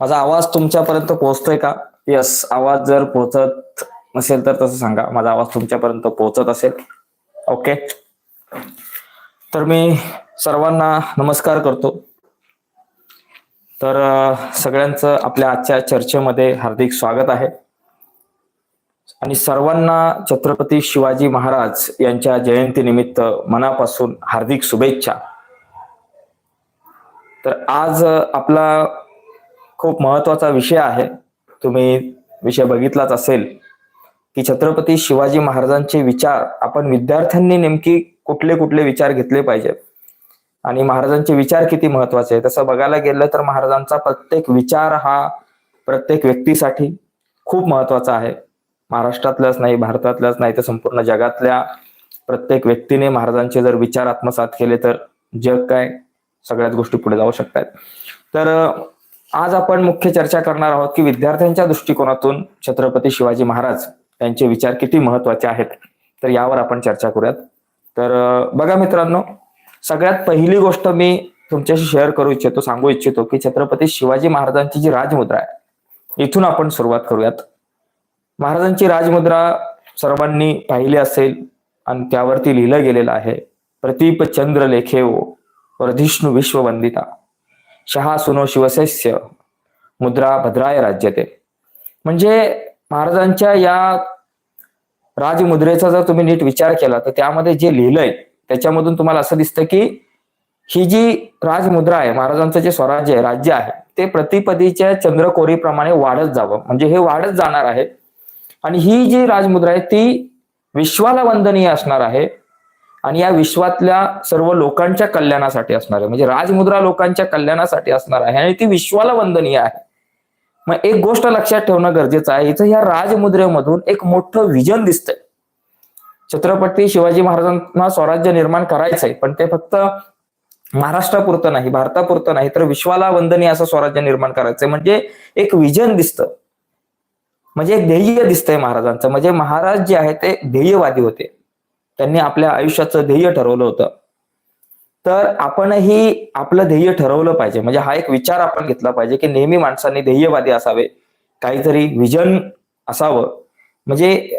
माझा आवाज तुमच्यापर्यंत पोहोचतोय का? यस आवाज जर पोहोचत नसेल तर तसं सांगा. माझा आवाज तुमच्यापर्यंत पोहोचत असेल. ओके तर मी सर्वांना नमस्कार करतो. तर सगळ्यांचं आपल्या आजच्या चर्चेमध्ये हार्दिक स्वागत आहे. आणि सर्वांना छत्रपती शिवाजी महाराज यांच्या जयंतीनिमित्त मनापासून हार्दिक शुभेच्छा. तर आज आपला खूप महत्त्वाचा विषय आहे. तुम्ही विषय बघितलाच असेल की छत्रपती शिवाजी महाराजांचे विचार आपण विद्यार्थ्यांनी नेमकी कुठले कुठले विचार घेतले पाहिजेत? आणि महाराजांचे विचार किती महत्त्वाचे आहे तसं बघायला गेलं तर महाराजांचा प्रत्येक विचार हा प्रत्येक व्यक्तीसाठी खूप महत्त्वाचा आहे. महाराष्ट्रातल्याच नाही भारतातल्याच नाही तर संपूर्ण जगातल्या प्रत्येक व्यक्तीने महाराजांचे जर विचार आत्मसात केले तर जग काय? सगळ्याच गोष्टी पुढे जाऊ शकतात. तर आज आपण मुख्य चर्चा करणार आहोत की विद्यार्थ्यांच्या दृष्टिकोनातून छत्रपती शिवाजी महाराज यांचे विचार किती महत्त्वाचे आहेत? तर यावर आपण चर्चा करूयात. तर बघा मित्रांनो सगळ्यात पहिली गोष्ट मी तुमच्याशी शेअर करू इच्छितो सांगू इच्छितो की छत्रपती शिवाजी महाराजांची जी राजमुद्रा आहे इथून आपण सुरुवात करूयात. महाराजांची राजमुद्रा सर्वांनी पाहिली असेल आणि त्यावरती लिहिलं गेलेलं आहे प्रतीप चंद्र लेखेव वर्धिष्णू विश्ववंदिता. शहा सुनो शिवसस्य मुद्रा भद्राय राज्यते. म्हणजे महाराजांच्या या राजमुद्रेचा जर तुम्ही नीट विचार केला तर त्यामध्ये जे लिहिलंय त्याच्यामधून तुम्हाला असं दिसतं की ही जी राजमुद्रा आहे महाराजांचं जे स्वराज्य आहे राज्य आहे ते प्रतिपदीच्या चंद्रकोरीप्रमाणे वाढत जावं. म्हणजे हे वाढत जाणार आहे. आणि ही जी राजमुद्रा आहे ती विश्वाला वंदनीय असणार आहे. आणि या विश्वातल्या सर्व लोकांच्या कल्याणासाठी असणार आहे. म्हणजे राजमुद्रा लोकांच्या कल्याणासाठी असणार आहे आणि ती विश्वाला वंदनीय आहे. मग एक गोष्ट लक्षात ठेवणं गरजेचं आहे. इथं या राजमुद्रेमधून एक मोठं विजन दिसतंय. छत्रपती शिवाजी महाराजांना स्वराज्य निर्माण करायचंय पण ते फक्त महाराष्ट्रापुरतं नाही भारतापुरतं नाही तर विश्वाला वंदनीय असं स्वराज्य निर्माण करायचंय. म्हणजे एक विजन दिसतं. म्हणजे एक ध्येय दिसतंय महाराजांचं. म्हणजे महाराज जे आहे ते ध्येयवादी होते. त्यांनी आपल्या आयुष्याचं ध्येय ठरवलं होतं. तर आपणही आपलं ध्येय ठरवलं पाहिजे. म्हणजे हा एक विचार आपण घेतला पाहिजे की नेहमी माणसांनी ध्येयवादी असावे. काहीतरी विजन असावं. म्हणजे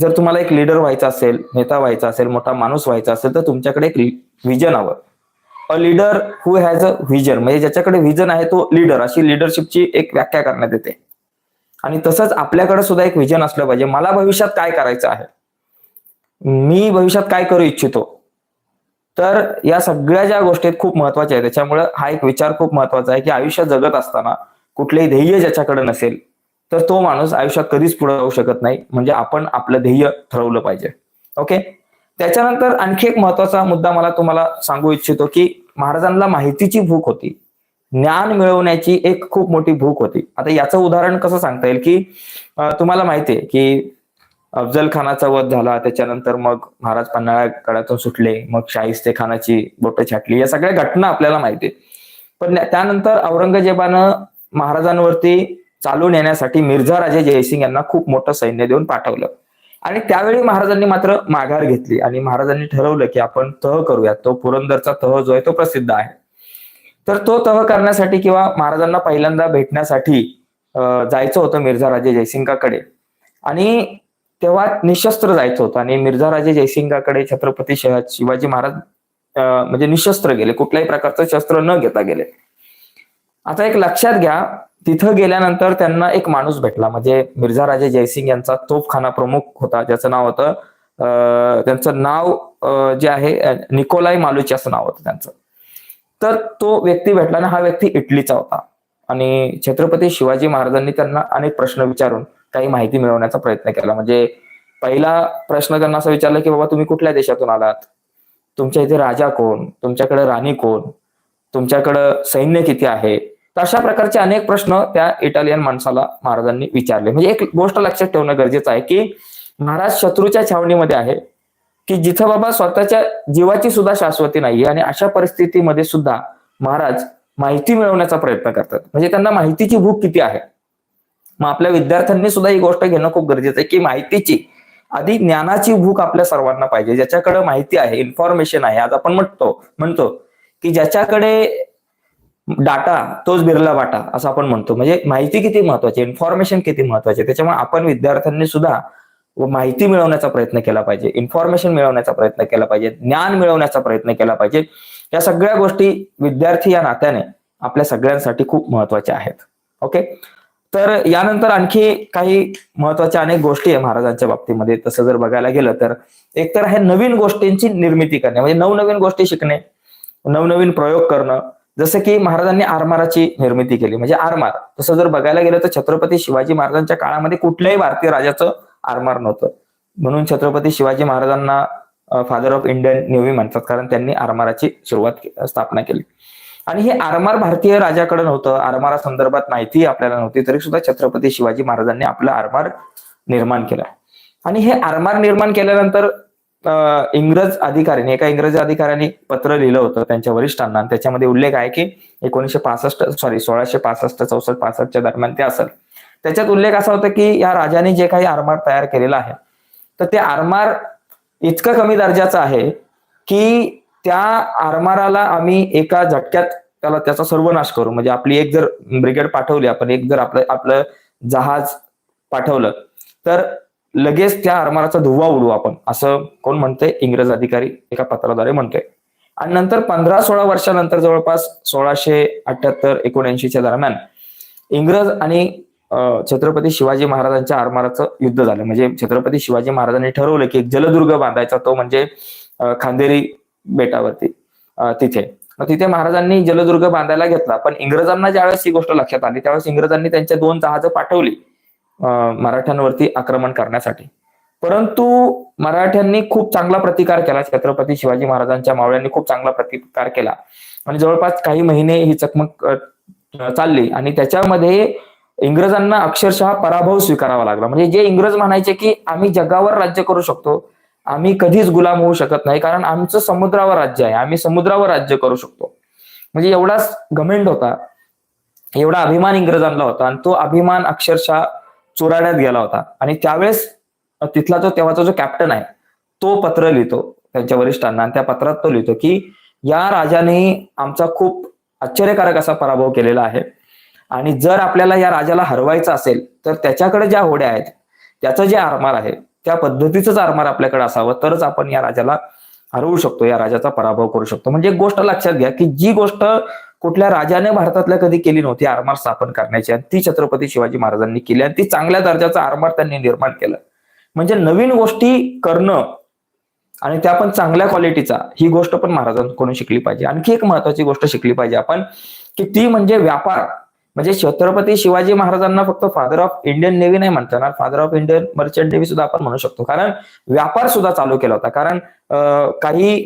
जर तुम्हाला एक लीडर व्हायचा असेल नेता व्हायचा असेल मोठा माणूस व्हायचा असेल तर तुमच्याकडे एक विजन हवं. A leader who has a vision म्हणजे ज्याच्याकडे व्हिजन आहे तो लीडर अशी लिडरशिपची एक व्याख्या करण्यात येते. आणि तसंच आपल्याकडे सुद्धा एक व्हिजन असलं पाहिजे. मला भविष्यात काय करायचं आहे? मी भविष्यात काय करू इच्छितो? तर या सगळ्या ज्या गोष्टी आहेत खूप महत्त्वाच्या आहेत. त्याच्यामुळे हा एक विचार खूप महत्त्वाचा आहे की आयुष्य जगत असताना कुठलेही ध्येय ज्याच्याकडे नसेल तर तो माणूस आयुष्यात कधीच पुढे जाऊ शकत नाही. म्हणजे आपण आपलं ध्येय ठरवलं पाहिजे. ओके? त्याच्यानंतर आणखी एक महत्त्वाचा मुद्दा मला तुम्हाला सांगू इच्छितो की महाराजांना माहितीची भूक होती. ज्ञान मिळवण्याची एक खूप मोठी भूक होती. आता याचं उदाहरण कसं सांगता येईल की तुम्हाला तुम्हाला माहितीये की अफजल खानाचा वध झाला त्याच्यानंतर मग महाराज पन्हाळ्या गडातून सुटले मग शाहिस्ते खानाची बोट छाटली या सगळ्या घटना आपल्याला माहिती आहेत. पण त्यानंतर औरंगजेबानं महाराजांवरती चालून येण्यासाठी मिर्झा राजे जयसिंग यांना खूप मोठं सैन्य देऊन पाठवलं. आणि त्यावेळी महाराजांनी मात्र माघार घेतली आणि महाराजांनी ठरवलं की आपण तह करूयात तो पुरंदरचा तह जो आहे तो प्रसिद्ध आहे. तर तो तह करण्यासाठी किंवा महाराजांना पहिल्यांदा भेटण्यासाठी जायचं होतं मिर्झा राजे जयसिंगाकडे. आणि तेव्हा निशस्त्र जायचं होतं. आणि मिर्झा राजे जयसिंगाकडे छत्रपती शिवाजी महाराज म्हणजे निशस्त्र गेले. कुठल्याही प्रकारचं शस्त्र न घेता गेले. आता एक लक्षात घ्या तिथं गेल्यानंतर त्यांना एक माणूस भेटला. म्हणजे मिर्झा राजे जयसिंग यांचा तोफखाना प्रमुख होता ज्याचं नाव होतं त्यांचं नाव जे आहे निकोलाई मालुची असं नाव होतं त्यांचं. तर तो व्यक्ती भेटला आणि हा व्यक्ती इटलीचा होता. आणि छत्रपती शिवाजी महाराजांनी त्यांना अनेक प्रश्न विचारून काही माहिती मिळवण्याचा प्रयत्न केला. म्हणजे पहिला प्रश्न त्यांना असं विचारला की बाबा तुम्ही कुठल्या देशातून आलात? तुमच्या इथे राजा कोण? तुमच्याकडे राणी कोण? तुमच्याकडं सैन्य किती आहे? तर अशा प्रकारचे अनेक प्रश्न त्या इटालियन माणसाला महाराजांनी विचारले. म्हणजे एक गोष्ट लक्षात ठेवणं गरजेचं आहे की महाराज शत्रूच्या छावणीमध्ये आहे की जिथं बाबा स्वतःच्या जीवाची सुद्धा शाश्वती नाहीये आणि अशा परिस्थितीमध्ये सुद्धा महाराज माहिती मिळवण्याचा प्रयत्न करतात. म्हणजे त्यांना माहितीची भूक किती आहे? मग आपल्या विद्यार्थ्यांनी सुद्धा ही गोष्ट घेणं खूप गरजेचं आहे की माहितीची आधी ज्ञानाची भूक आपल्या सर्वांना पाहिजे. ज्याच्याकडे माहिती आहे इन्फॉर्मेशन आहे आज आपण म्हणतो म्हणतो की ज्याच्याकडे डाटा तोच बिरला वाटा असं आपण म्हणतो. म्हणजे माहिती किती महत्वाची इन्फॉर्मेशन किती महत्वाची त्याच्यामुळे आपण विद्यार्थ्यांनी सुद्धा व माहिती मिळवण्याचा प्रयत्न केला पाहिजे इन्फॉर्मेशन मिळवण्याचा प्रयत्न केला पाहिजे ज्ञान मिळवण्याचा प्रयत्न केला पाहिजे. या सगळ्या गोष्टी विद्यार्थी या नात्याने आपल्या सगळ्यांसाठी खूप महत्त्वाच्या आहेत. ओके? तर यानंतर आणखी काही महत्त्वाच्या अनेक गोष्टी आहे महाराजांच्या बाबतीमध्ये. तसं जर बघायला गेलं तर एक तर आहे नवीन गोष्टींची निर्मिती करणे म्हणजे नवनवीन गोष्टी शिकणे नवनवीन प्रयोग करणं. जसं की महाराजांनी आरमाराची निर्मिती केली म्हणजे आरमार. तसं जर बघायला गेलं तर छत्रपती शिवाजी महाराजांच्या काळामध्ये कुठल्याही भारतीय राजाचं आरमार नव्हतं. म्हणून छत्रपती शिवाजी महाराजांना फादर ऑफ इंडियन नेव्ही म्हणतात कारण त्यांनी आरमाराची सुरुवात के- स्थापना केली. आणि हे आरमार भारतीय राजाकडे नव्हतं. आरमारा संदर्भात माहिती आपल्याला नव्हती. तरी सुद्धा छत्रपती शिवाजी महाराजांनी आपलं आरमार निर्माण केलं. आणि हे आरमार निर्माण केल्यानंतर इंग्रज अधिकाऱ्यांनी एका इंग्रज अधिकाऱ्याने पत्र लिहिलं होतं त्यांच्या वरिष्ठांना. आणि त्याच्यामध्ये उल्लेख आहे की एकोणीशे पासष्ट सॉरी सोळाशे पासष्ट चौसष्ट पासष्टच्या दरम्यान ते असेल त्याच्यात उल्लेख असा होता की या राजाने जे काही आरमार तयार केलेला आहे तर ते आरमार इतकं कमी दर्जाचं आहे की त्या आरमाराला आम्ही एका झटक्यात त्याला त्याचा सर्वनाश करू. म्हणजे आपली एक जर ब्रिगेड पाठवली आपण एक जर आपलं आपलं जहाज पाठवलं तर लगेच त्या आरमाराचा धुवा उडवू आपण. असं कोण म्हणतंय? इंग्रज अधिकारी एका पत्राद्वारे म्हणतोय. आणि नंतर पंधरा सोळा वर्षानंतर जवळपास सोळाशे अठ्याहत्तर एकोणऐंशीच्या दरम्यान इंग्रज आणि छत्रपती शिवाजी महाराजांच्या आरमाराचं युद्ध झालं. म्हणजे छत्रपती शिवाजी महाराजांनी ठरवलं की एक जलदुर्ग बांधायचा तो म्हणजे खांदेरी बेटावरती तिथे. तिथे महाराजांनी जलदुर्ग बांधायला घेतला. पण इंग्रजांना ज्यावेळेस ही गोष्ट लक्षात आली त्यावेळेस इंग्रजांनी त्यांच्या दोन जहाजं पाठवली मराठ्यांवरती आक्रमण करण्यासाठी. परंतु मराठ्यांनी खूप चांगला प्रतिकार केला. छत्रपती शिवाजी महाराजांच्या मावळ्यांनी खूप चांगला प्रतिकार केला. आणि जवळपास काही महिने ही चकमक चालली आणि त्याच्यामध्ये इंग्रजांना अक्षरशः पराभव स्वीकारावा लागला. म्हणजे जे इंग्रज म्हणायचे की आम्ही जगावर राज्य करू शकतो आम्ही कधीच गुलाम होऊ शकत नाही कारण आमचं समुद्रावर राज्य आहे. आम्ही समुद्रावर राज्य करू शकतो. म्हणजे एवढाच घमेंड होता एवढा अभिमान इंग्रजांना होता आणि तो अभिमान अक्षरशः चोराड्यात गेला होता. आणि त्यावेळेस तिथला जो तेव्हाचा जो कॅप्टन आहे तो पत्र लिहितो त्यांच्या वरिष्ठांना आणि त्या पत्रात तो लिहितो की या राजाने आमचा खूप आश्चर्यकारक असा पराभव केलेला आहे. आणि जर आपल्याला या राजाला हरवायचं असेल तर त्याच्याकडे ज्या होड्या आहेत त्याचं जे आरमार आहे त्या पद्धतीचंच आरमार आपल्याकडे असावं तरच आपण या राजाला हरवू शकतो या राजाचा पराभव करू शकतो. म्हणजे एक गोष्ट लक्षात घ्या की जी गोष्ट कुठल्या राजाने भारतातल्या कधी केली नव्हती आरमार स्थापन करण्याची आणि ती छत्रपती शिवाजी महाराजांनी केली आणि ती चांगल्या दर्जाचा आरमार त्यांनी निर्माण केलं. म्हणजे नवीन गोष्टी करणं आणि त्या पण चांगल्या क्वालिटीचा ही गोष्ट पण महाराजांकडून शिकली पाहिजे. आणखी एक महत्वाची गोष्ट शिकली पाहिजे आपण की ती म्हणजे व्यापार. म्हणजे छत्रपती शिवाजी महाराजांना फक्त फादर ऑफ इंडियन नेव्ही नाही म्हणता येणार. Father of Indian merchant navy सुद्धा आपण म्हणू शकतो. कारण व्यापार सुद्धा चालू केला होता. कारण काही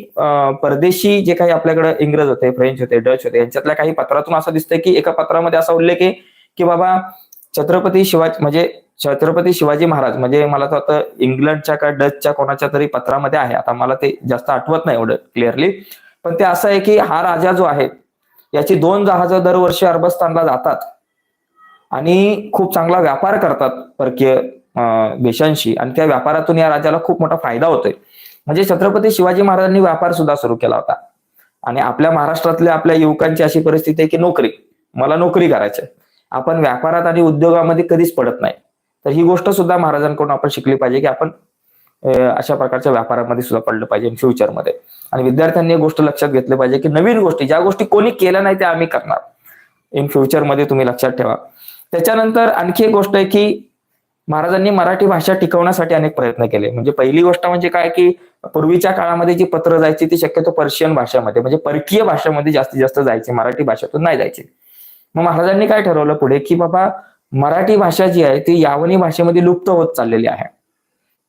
परदेशी जे काही आपल्याकडे इंग्रज होते फ्रेंच होते डच होते यांच्यातल्या काही पत्रातून असं दिसतंय की एका पत्रामध्ये असा उल्लेख आहे की बाबा छत्रपती शिवाजी म्हणजे छत्रपती शिवाजी महाराज म्हणजे मला तर आता इंग्लंडच्या का डचच्या कोणाच्या तरी पत्रामध्ये आहे. आता मला ते जास्त आठवत नाही एवढं क्लिअरली पण ते असं आहे की हा राजा जो आहे याची दोन जहाजं दरवर्षी अरबस्तानला जातात आणि खूप चांगला व्यापार करतात परकीय देशांशी. आणि त्या व्यापारातून या राजाला खूप मोठा फायदा होतोय. म्हणजे छत्रपती शिवाजी महाराजांनी व्यापार सुद्धा सुरू केला होता. आणि आपल्या महाराष्ट्रातल्या आपल्या युवकांची अशी परिस्थिती आहे की नोकरी. मला नोकरी करायची आपण व्यापारात आणि उद्योगामध्ये कधीच पडत नाही. तर ही गोष्ट सुद्धा महाराजांकडून आपण शिकली पाहिजे की आपण अशा प्रकारच्या व्यापारामध्ये सुद्धा पडलं पाहिजे फ्युचरमध्ये आणि विद्यार्थ्यांनी एक गोष्ट लक्षात घेतली पाहिजे की नवीन गोष्टी ज्या गोष्टी कोणी केल्या नाही त्या आम्ही करणार. इन फ्युचरमध्ये तुम्ही लक्षात ठेवा. त्याच्यानंतर आणखी एक गोष्ट आहे की महाराजांनी मराठी भाषा टिकवण्यासाठी अनेक प्रयत्न केले. म्हणजे पहिली गोष्ट म्हणजे काय की पूर्वीच्या काळामध्ये जी पत्र जायची ती शक्यतो पर्शियन भाषेमध्ये म्हणजे परकीय भाषेमध्ये जास्तीत जास्त जायची. मराठी भाषेतून नाही जायची. मग महाराजांनी काय ठरवलं पुढे की बाबा मराठी भाषा जी आहे ती यावनी भाषेमध्ये लुप्त होत चाललेली आहे.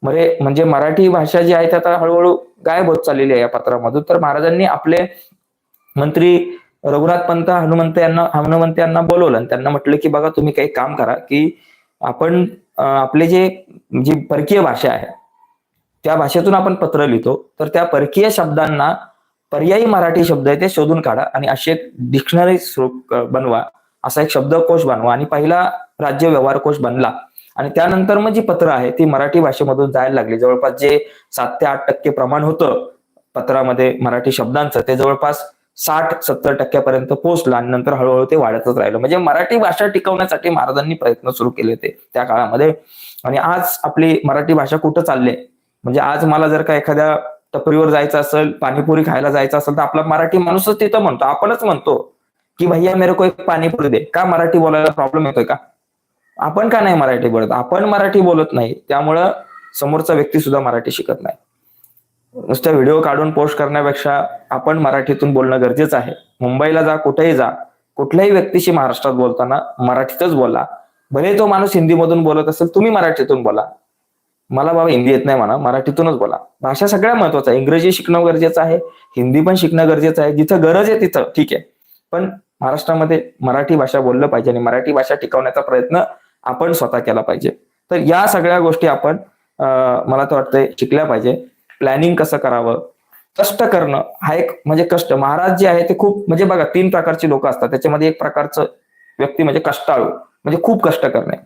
म्हणजे म्हणजे मराठी भाषा जी आहे ती आता हळूहळू गायब होत चाललेली आहे या पत्रामधून. तर महाराजांनी आपले मंत्री रघुनाथ पंत हनुमंत यांना हनुमंत यांना बोलवलं आणि त्यांना म्हटलं की बघा तुम्ही काही काम करा की आपण आपले जे जी परकीय भाषा आहे त्या भाषेतून आपण पत्र लिहितो. तर त्या परकीय शब्दांना पर्यायी मराठी शब्द आहे ते शोधून काढा आणि अशी एक डिक्शनरी बनवा. असा एक शब्दकोश बनवा आणि पहिला राज्य व्यवहार कोश बनला. आणि त्यानंतर मग जी पत्र आहे ती मराठी भाषेमधून जायला लागली. जवळपास जे सात ते आठ टक्के प्रमाण होतं पत्रामध्ये मराठी शब्दांचं ते जवळपास साठ सत्तर टक्क्यापर्यंत पोहोचलं आणि नंतर हळूहळू ते वाढतच राहिलं. म्हणजे मराठी भाषा टिकवण्यासाठी महाराजांनी प्रयत्न सुरू केले होते त्या काळामध्ये. आणि आज आपली मराठी भाषा कुठं चालली? आहे? म्हणजे आज मला जर का एखाद्या टपरीवर जायचं असेल पाणीपुरी खायला जायचं असेल तर आपला मराठी माणूसच तिथं म्हणतो. आपणच म्हणतो की भैया मेरे को एक पाणीपुरी दे. का मराठी बोलायला प्रॉब्लेम येतोय का? आपण का नाही मराठी बोलत? आपण मराठी बोलत नाही. त्यामुळं समोरचा व्यक्ती सुद्धा मराठी शिकत नाही. नुसत्या व्हिडिओ काढून पोस्ट करण्यापेक्षा आपण मराठीतून बोलणं गरजेचं आहे. मुंबईला जा कुठेही जा कुठल्याही व्यक्तीशी महाराष्ट्रात बोलताना मराठीतच बोला. भले तो माणूस हिंदीमधून बोलत असेल तुम्ही मराठीतून बोला. मला बाबा हिंदी येत नाही म्हणा मराठीतूनच बोला. भाषा सगळ्या महत्वाचं आहे. इंग्रजी शिकणं गरजेचं आहे हिंदी पण शिकणं गरजेचं आहे. जिथं गरज आहे तिथं ठीक आहे. पण महाराष्ट्रामध्ये मराठी भाषा बोललं पाहिजे आणि मराठी भाषा टिकवण्याचा प्रयत्न आपण स्वतः केला पाहिजे. तर या सगळ्या गोष्टी आपण मला तर वाटतंय शिकल्या पाहिजे. प्लॅनिंग कसं करावं? कष्ट करणं हा एक म्हणजे कष्ट. महाराज जे आहे ते खूप म्हणजे बघा तीन प्रकारची लोक असतात. त्याच्यामध्ये एक प्रकारचं व्यक्ती म्हणजे कष्टाळू म्हणजे खूप कष्ट करणे.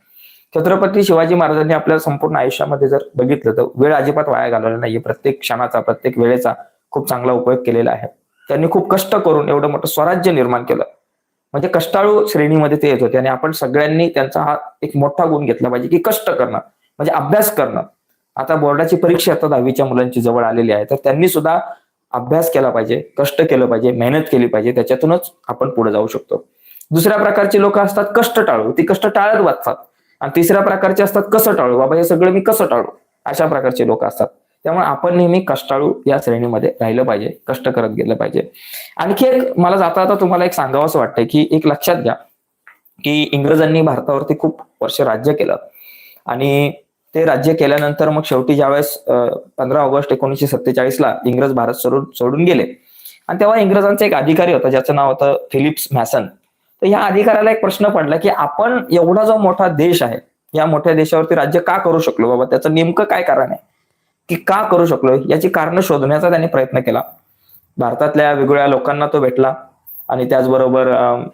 छत्रपती शिवाजी महाराजांनी आपल्या संपूर्ण आयुष्यामध्ये जर बघितलं तर वेळ अजिबात वाया घालवला नाहीये. प्रत्येक क्षणाचा प्रत्येक वेळेचा खूप चांगला उपयोग केलेला आहे. त्यांनी खूप कष्ट करून एवढं मोठं स्वराज्य निर्माण केलं. म्हणजे कष्टाळू श्रेणीमध्ये ते येत होते आणि आपण सगळ्यांनी त्यांचा हा एक मोठा गुण घेतला पाहिजे की कष्ट करणं म्हणजे अभ्यास करणं. आता बोर्डाची परीक्षा आता दहावीच्या मुलांची जवळ आलेली आहे तर त्यांनी सुद्धा अभ्यास केला पाहिजे कष्ट केलं पाहिजे मेहनत केली पाहिजे त्याच्यातूनच आपण पुढे जाऊ शकतो. दुसऱ्या प्रकारची लोक असतात कष्ट टाळू ती कष्ट टाळत वाचतात. आणि तिसऱ्या प्रकारचे असतात कसं टाळू बाबा हे सगळं मी कसं टाळू अशा प्रकारचे लोक असतात. त्यामुळे आपण नेहमी कष्टाळू या श्रेणीमध्ये राहिलं पाहिजे कष्ट करत गेलं पाहिजे. आणखी एक मला जाता जाता तुम्हाला एक सांगावं असं वाटतंय की एक लक्षात घ्या की इंग्रजांनी भारतावरती खूप वर्ष राज्य केलं. आणि ते राज्य केल्यानंतर मग शेवटी ज्यावेळेस पंधरा ऑगस्ट एकोणीसशे सत्तेचाळीसला इंग्रज भारत सोडून सोडून गेले. आणि तेव्हा इंग्रजांचा एक अधिकारी होता ज्याचं नाव होतं फिलिप्स मॅसन. तर ह्या अधिकाऱ्याला एक प्रश्न पडला की आपण एवढा जो मोठा देश आहे या मोठ्या देशावरती राज्य का करू शकलो बाबा? त्याचं नेमकं काय कारण आहे? की का करू शकलो याची कारण शोधण्याचा त्यांनी प्रयत्न केला. भारतातल्या वेगवेगळ्या लोकांना तो भेटला आणि त्याचबरोबर अं,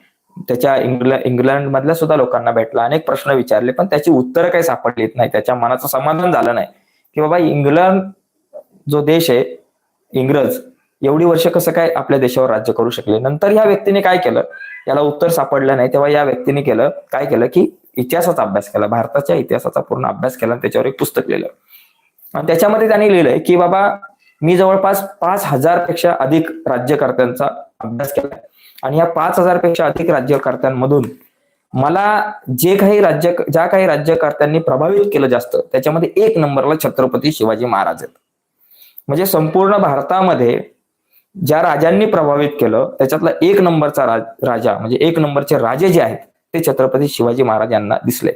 त्याच्या इंग्लंड इंग्लंड मधल्या सुद्धा लोकांना भेटला. अनेक प्रश्न विचारले पण त्याची उत्तरं काही सापडलीत नाही त्याच्या मनाचं समाधान झालं नाही. की बाबा इंग्लंड जो देश आहे इंग्रज एवढी वर्ष कसं काय आपल्या देशावर राज्य करू शकले? नंतर ह्या व्यक्तीने काय केलं? याला उत्तर सापडलं नाही. तेव्हा या व्यक्तीने केलं काय केलं की इतिहासाचा अभ्यास केला. भारताच्या इतिहासाचा पूर्ण अभ्यास केला आणि त्याच्यावर एक पुस्तक लिहिलं. आणि त्याच्यामध्ये त्यांनी लिहिलंय की बाबा मी जवळपास पाच हजारपेक्षा अधिक राज्यकर्त्यांचा अभ्यास केलाय. आणि या पाच हजारपेक्षा अधिक राज्यकर्त्यांमधून मला जे काही राज्य ज्या काही राज्यकर्त्यांनी प्रभावित केलं जास्त त्याच्यामध्ये एक नंबरला छत्रपती शिवाजी महाराज आहेत. म्हणजे संपूर्ण भारतामध्ये ज्या राजांनी प्रभावित केलं त्याच्यातला एक नंबरचा राज- राजा म्हणजे एक नंबरचे राजे जे आहेत ते छत्रपती शिवाजी महाराज यांना दिसले.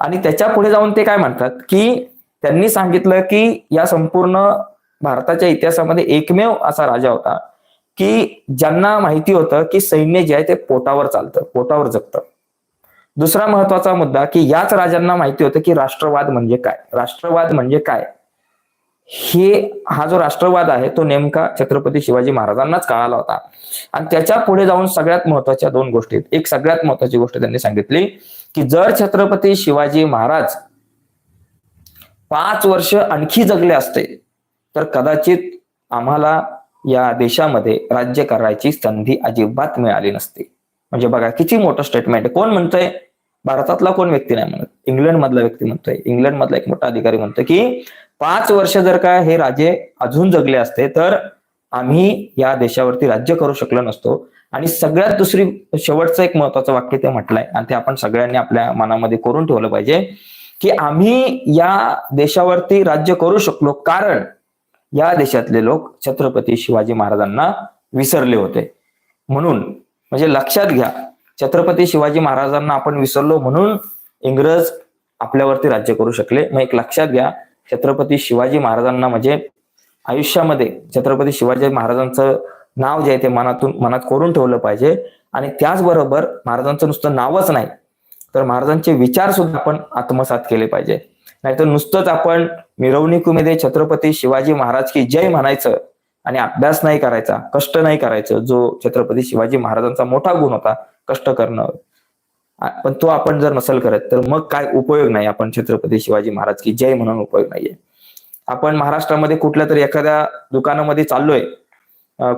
आणि त्याच्या पुढे जाऊन ते काय म्हणतात की त्यांनी सांगितलं की या संपूर्ण भारताच्या इतिहासामध्ये एकमेव असा राजा होता की ज्यांना माहिती होतं की सैन्य जे आहे ते पोटावर चालतं पोटावर जगतं. दुसरा महत्त्वाचा मुद्दा की याच राजांना माहिती होतं की राष्ट्रवाद म्हणजे काय? राष्ट्रवाद म्हणजे काय? हे हा जो राष्ट्रवाद आहे तो नेमका छत्रपती शिवाजी महाराजांनाच कळाला होता. आणि त्याच्या पुढे जाऊन सगळ्यात महत्त्वाच्या दोन गोष्टी आहेत. एक सगळ्यात महत्वाची गोष्ट त्यांनी सांगितली की जर छत्रपती शिवाजी महाराज पाच वर्ष आणखी जगले असते तर कदाचित आम्हाला या देशामध्ये राज्य करायची संधी अजिबात मिळाली नसती. म्हणजे बघा किती मोठं स्टेटमेंट आहे कोण म्हणतंय? भारतातला कोण व्यक्ती नाही म्हणत. इंग्लंड मधला व्यक्ती म्हणतोय. इंग्लंड मधला एक मोठा अधिकारी म्हणतोय की पाच वर्ष जर का हे राजे अजून जगले असते तर आम्ही या देशावरती राज्य करू शकलो नसतो. आणि सगळ्यात दुसरी शेवटचं एक महत्वाचं वाक्य ते म्हटलंय आणि ते आपण सगळ्यांनी आपल्या मनामध्ये करून ठेवलं पाहिजे. की आम्ही या देशावरती राज्य करू शकलो. कारण या देशातले लोक छत्रपती शिवाजी महाराजांना विसरले होते. म्हणून म्हणजे लक्षात घ्या छत्रपती शिवाजी महाराजांना आपण विसरलो म्हणून इंग्रज आपल्यावरती राज्य करू शकले. मग एक लक्षात घ्या छत्रपती शिवाजी महाराजांना म्हणजे आयुष्यामध्ये छत्रपती शिवाजी महाराजांचं नाव जे आहे ते मनातून मनात कोरून ठेवलं पाहिजे. आणि त्याचबरोबर महाराजांचं नुसतं नावच नाही. तर महाराजांचे विचार सुद्धा आपण आत्मसात केले पाहिजे. नाहीतर नुसतंच आपण मिरवणुकीमध्ये छत्रपती शिवाजी महाराज की जय म्हणायचं आणि अभ्यास नाही करायचा कष्ट नाही करायचं जो छत्रपती शिवाजी महाराजांचा मोठा गुण होता कष्ट करणं. पण तो आपण जर नसेल करत तर मग काय उपयोग नाही आपण छत्रपती शिवाजी महाराज की जय म्हणून उपयोग नाहीये. आपण महाराष्ट्रामध्ये कुठल्या तरी एखाद्या दुकानामध्ये चाललोय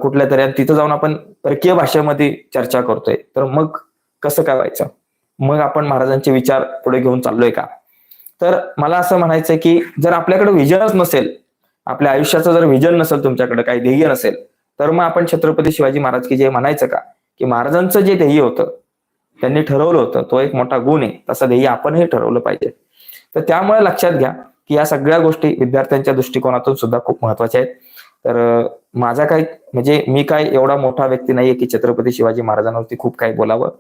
कुठल्या तरी आणि तिथं जाऊन आपण परकीय भाषेमध्ये चर्चा करतोय तर मग कसं काय व्हायचं? मग आपण महाराजांचे विचार पुढे घेऊन चाललोय का? तर मला असं म्हणायचं की जर आपल्याकडे विजनच नसेल आपल्या आयुष्याचं जर विजन नसेल तुमच्याकडे काही ध्येय नसेल तर मग आपण छत्रपती शिवाजी महाराज की जे म्हणायचं का? की महाराजांचं जे ध्येय होतं त्यांनी ठरवलं होतं तो एक मोठा गुण आहे तसं ध्येय आपणही ठरवलं पाहिजे. तर त्यामुळे लक्षात घ्या की या सगळ्या गोष्टी विद्यार्थ्यांच्या दृष्टिकोनातून सुद्धा खूप महत्त्वाच्या आहेत. तर माझा काय म्हणजे मी काय एवढा मोठा व्यक्ती नाहीये की छत्रपती शिवाजी महाराजांवरती खूप काही बोलावं.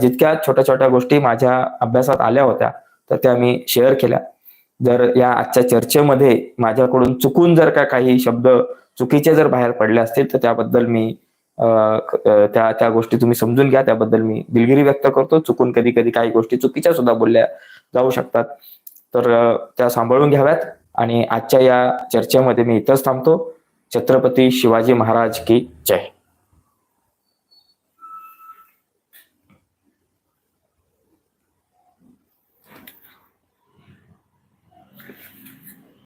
जितक्या छोट्या छोट्या गोष्टी माझ्या अभ्यासात आल्या होत्या तर त्या मी शेअर केल्या. जर या आजच्या चर्चेमध्ये माझ्याकडून चुकून जर का काही शब्द चुकीचे जर बाहेर पडले असतील तर त्याबद्दल मी त्या त्या गोष्टी तुम्ही समजून घ्या. त्याबद्दल मी दिलगिरी व्यक्त करतो. चुकून कधी कधी काही गोष्टी चुकीच्या सुद्धा बोलल्या जाऊ शकतात. तर त्या सांभाळून घ्याव्यात आणि आजच्या या चर्चेमध्ये मी इथंच थांबतो. छत्रपती शिवाजी महाराज की जय.